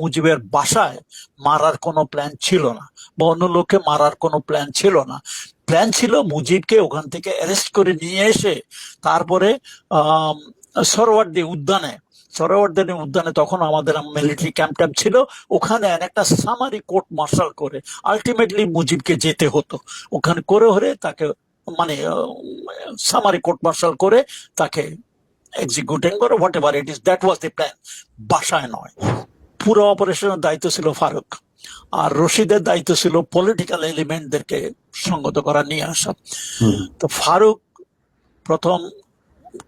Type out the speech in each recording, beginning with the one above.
মুজিবের বাসায় মারার কোনো প্ল্যান ছিল না বা অন্য লোককে মারার কোনো প্ল্যান ছিল না। প্ল্যান ছিল মুজিবকে ওখান থেকে অ্যারেস্ট করে নিয়ে এসে তারপরে সরোয়ার্দী উদ্যানে সরোয়ার্দী উদ্যানে তখন আমাদের মিলিটারি ক্যাম্প ট্যাম্প ছিল, ওখানে একটা সামারি কোর্ট মার্শাল করে আলটিমেটলি মুজিবকে যেতে হতো। ওখানে করে হলে তাকে মানে সামারি কোর্ট মার্শাল করে তাকে এক্সিকিউটিং করে whatever it is that was the plan বাসায় নয়। পুরো অপারেশনের দায়িত্ব ছিল ফারুক। আর রশিদের দায়িত্ব ছিল পলিটিক্যাল এলিমেন্টদেরকে সঙ্গত করা নিয়ে আসা। তো ফারুক প্রথম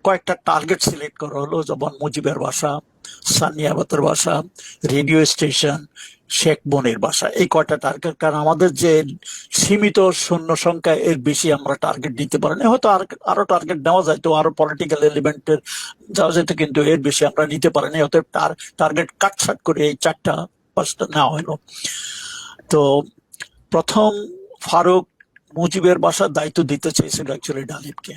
কয়েকটা টার্গেট সিলেক্ট করা হলো যেমন মুজিবের বাসা সানিয়াবাতের বাসা রেডিও স্টেশন শেখ বনের বাসা, এই কয়টা টার্গেট কারণ আমাদের যে সীমিত সৈন্য সংখ্যা, এর বেশি আমরা টার্গেট দিতে পারি না। হয়তো আর টার্গেট নেওয়া যায়, তো আরও পলিটিক্যাল এলিমেন্টের যাওয়া যেত, কিন্তু এর বেশি আমরা নিতে পারি না। অতএব তার টার্গেট কাটছাট করে এই চারটা পাঁচটা নেওয়া হলো। তো প্রথম ফারুক মুজিবের বাসার দায়িত্ব দিতে চেয়েছিল অ্যাকচুয়ালি ডালিমকে।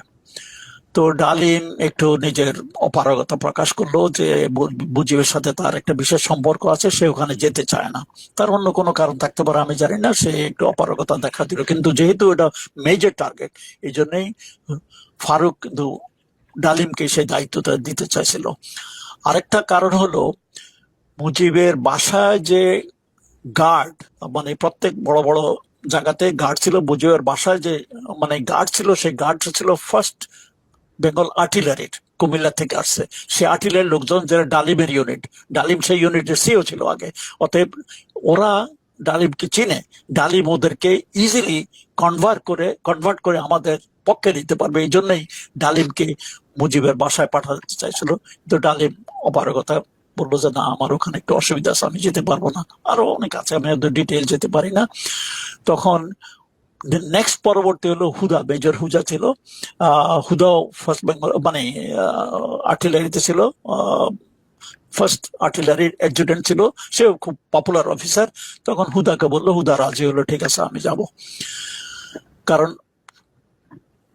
তো ডালিম একটু নিজের অপারগতা প্রকাশ করল যে বু- মুজিবের সাথে তার একটা বিশেষ সম্পর্ক আছে, সে ওখানে যেতে চায় না। তার অন্য কোনো কারণ থাকতে পারে, আমি জানি না, সে একটু অপারগতা দেখা দিল। কিন্তু যেহেতু এটা মেজর টার্গেট এই জন্যই ফারুক কিন্তু ডালিমকে সেই দায়িত্বটা দিতে চাইছিল। আরেকটা কারণ হলো, মুজিবের বাসায় যে গার্ড মানে প্রত্যেক বড় বড় জায়গাতে গার্ড ছিল, মুজিবের বাসায় যে মানে গার্ড ছিল, সেই গার্ড ছিল ফার্স্ট বেঙ্গল আর্টিলারির কুমিল্লা থেকে আসছে। সে আর্টিলারির লোকজন যারা ডালিমের ইউনিট ডালিম সেই ইউনিটের সিও ছিল আগে। অতএব ওরা ডালিমকে চিনে। ডালিম ওদেরকে ইজিলি কনভার্ট করে কনভার্ট করে আমাদের পক্ষে নিতে পারবে। এই জন্যই ডালিমকে মুজিবের বাসায় পাঠাতে চাইছিল। কিন্তু ডালিম অপারগতা বলল যে, না, আমার ওখানে একটু অসুবিধা আছে, আমি যেতে পারব না। আরও অনেক আছে, আমি ডিটেল যেতে পারি না। তখন নেক্সট পরবর্তী হলো হুদা, মেজর হুজা ছিল। হুদাও ফার্স্ট বেঙ্গল মানে আর্টিলারিতে ছিল। ফার্স্ট আর্টিলারির অ্যাডজুটেন্ট ছিল। সেও খুব পপুলার অফিসার তখন হুদাকে বলল, হুদা রাজি হলো, ঠিক আছে, আমি যাব। কারণ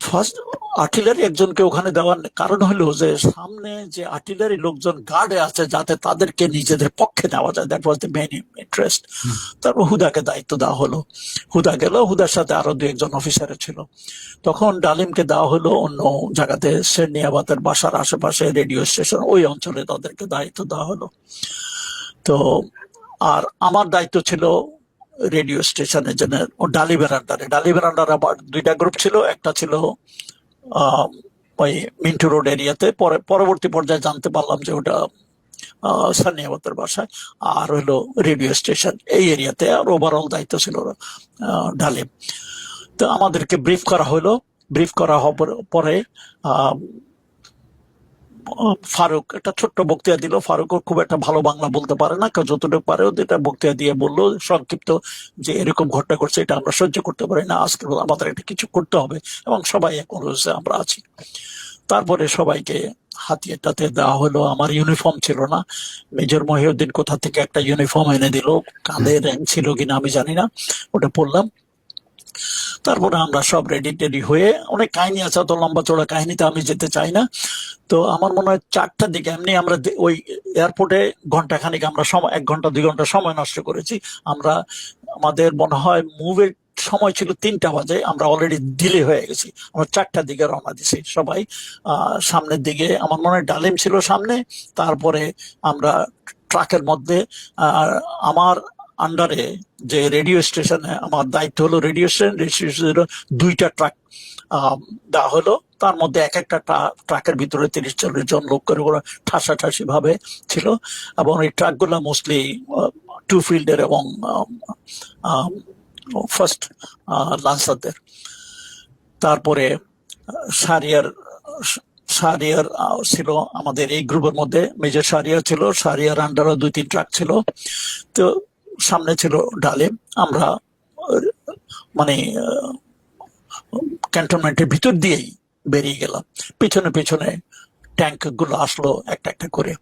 ফার্স্ট আর্টিলারি একজনকে ওখানে দেওয়ার কারণ হলো যে সামনে যে আর্টিলারি লোকজন গার্ডে আছে যাতে তাদেরকে নিজেদের পক্ষে নেওয়া যায়। That was the main interest তারপর হুদাকে দায়িত্ব দেওয়া হলো। হুদা গেল হুদার সাথে আরও দু একজন অফিসারে ছিল। তখন ডালিমকে দেওয়া হলো অন্য জায়গাতে সেরনিয়াবাদের বাসার আশেপাশে রেডিও স্টেশন ওই অঞ্চলে তাদেরকে দায়িত্ব দেওয়া হলো। তো আর আমার দায়িত্ব ছিল রেডিও স্টেশনের জন্য ডালি ডালিবের ডালি ডালিবের আন্ডারে আবার দুইটা গ্রুপ ছিল, একটা ছিল ওই মিন্টু রোড এরিয়াতে। পরে, পরবর্তী পর্যায়ে জানতে পারলাম যে ওটা সানিয়াবতের বাসায়। আর হলো রেডিও স্টেশন। এই এরিয়াতে আর ওভারঅল দায়িত্ব ছিল ডালিম। তো আমাদেরকে ব্রিফ করা হলো। ব্রিফ করা হবার পরে ফারুক, একটা ছোট্ট বক্তৃতা দিল। ফারুকও খুব একটা ভালো বাংলা বলতে পারে না যতটুকু পারে এটা বক্তৃতা দিয়ে বলল, সংক্ষিপ্ত যে এরকম ঘটনা করছে এটা আমরা সহ্য করতে পারি না, আজকে আমাদের এটা কিছু করতে হবে এবং সবাই এখন রয়েছে আমরা আছি। তারপরে সবাইকে হাতিয়াটাতে দেওয়া হলো, আমার ইউনিফর্ম ছিল না। মেজর মহিউদ্দিন কোথা থেকে একটা ইউনিফর্ম এনে দিল, কাঁধে র্যাঙ্ক ছিল কিনা আমি জানি না, ওটা পড়লাম তারপরে আমরা সব রেডি টেডি হয়ে, অনেক কাহিনী আছে অত লম্বা চড়া কাহিনীতে আমি যেতে চাই না। তো আমার মনে হয় চারটার দিকে এমনি আমরা ওই এয়ারপোর্টে ঘণ্টা খানিক আমরা সময়, এক ঘণ্টা, দুই ঘণ্টা সময় নষ্ট করেছি। আমরা, আমাদের মনে হয় মুভের সময় ছিল তিনটা বাজে, আমরা অলরেডি ডিলে হয়ে গেছি। আমরা চারটার দিকে রওনা দিছি সবাই। সামনের দিকে আমার মনে হয় ডালিম ছিল সামনে, তারপরে আমরা ট্রাকের মধ্যে আমার আন্ডারে যে রেডিও স্টেশনে আমার দায়িত্ব হলো রেডিও স্টেশন রেডিও স্টেশনের দুইটা ট্রাক দেওয়া হলো। তার মধ্যে এক একটা ট্রাকের ভিতরে তিরিশ চল্লিশ জন লোক করে ওরা ঠাসাঠাসি ভাবে ছিল। এবং এই ট্রাকগুলো মোস্টলি টু ফিল্ডের এবং ফার্স্ট লান্সারদের তারপরে, সারিয়ার সারিয়ার ছিল আমাদের এই গ্রুপের মধ্যে। মেজর সারিয়ার ছিল, সারিয়ার আন্ডারও দুই তিন ট্রাক ছিল। তো সামনে ছিল ডালিম আমরা মানে ক্যান্টনমেন্টের ভিতর দিয়েই বেরিয়ে গেলাম। পেছনে পেছনে ট্যাঙ্কগুলো আসলো একটা একটা করে।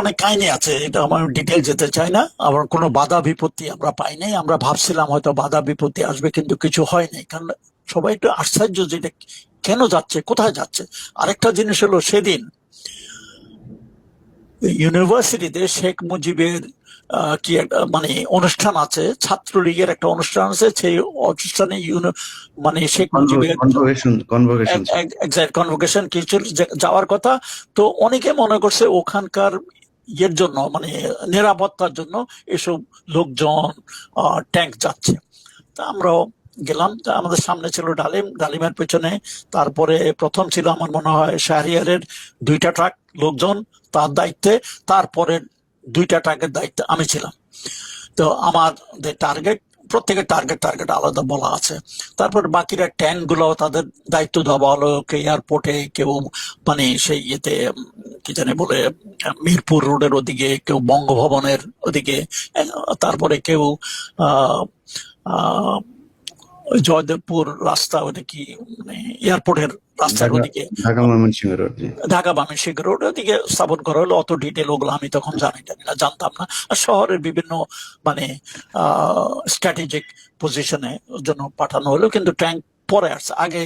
অনেক কাহিনী আছে, এটা আমার ডিটেল যেতে চাই না। আবার কোনো বাধা বিপত্তি আমরা পাই নাই। আমরা ভাবছিলাম হয়তো বাধা বিপত্তি আসবে, কিন্তু কিছু হয়নি কারণ সবাই একটু আশ্চর্য যে এটা কেন যাচ্ছে, কোথায় যাচ্ছে। আরেকটা জিনিস হলো সেদিন ইউনিভার্সিটিতে শেখ মুজিবের কি একটা মানে অনুষ্ঠান আছে ছাত্রলীগের একটা অনুষ্ঠান আছে সেই অনুষ্ঠানে মানে শেখ মুজিবের কনভোকেশন কিছু যাওয়ার কথা। তো অনেকে মনে করছে ওখানকার ইয়ের জন্য মানে নিরাপত্তার জন্য এসব লোকজন ট্যাঙ্ক যাচ্ছে। তা আমরাও গেলাম তা আমাদের সামনে ছিল ডালিম ডালিমের পেছনে। তারপরে প্রথম ছিল আমার মনে হয় শাহরিয়ারের দুইটা ট্রাক। লোকজন তার দায়িত্বে তারপরে দুইটা টার্গেট দায়িত্বে আমি ছিলাম। তো আমার যে টার্গেট প্রত্যেকের টার্গেট টার্গেট আলাদা বলা আছে। তারপর বাকিরা ট্যাঙ্কগুলো তাদের দায়িত্ব দেওয়া হলো কেউ এয়ারপোর্টে কেউ মানে সেই ইয়েতে কি জানি বলে মিরপুর রোডের ওদিকে কেউ বঙ্গভবনের ওদিকে তারপরে কেউ আহ, ওই জয়দেবপুর রাস্তা ওটা কি মানে এয়ারপোর্টের রাস্তার ঢাকা ওদিকে। ঢাকা ময়মনসিংহ রোড ওদিকে স্থাপন করা হলো। অত ডিটেল ওগুলো আমি তখন জানি জানি না জানতাম না। আর শহরের বিভিন্ন মানে স্ট্র্যাটেজিক পজিশনে জন্য পাঠানো হলো কিন্তু ট্যাঙ্ক পরে আসছে। আগে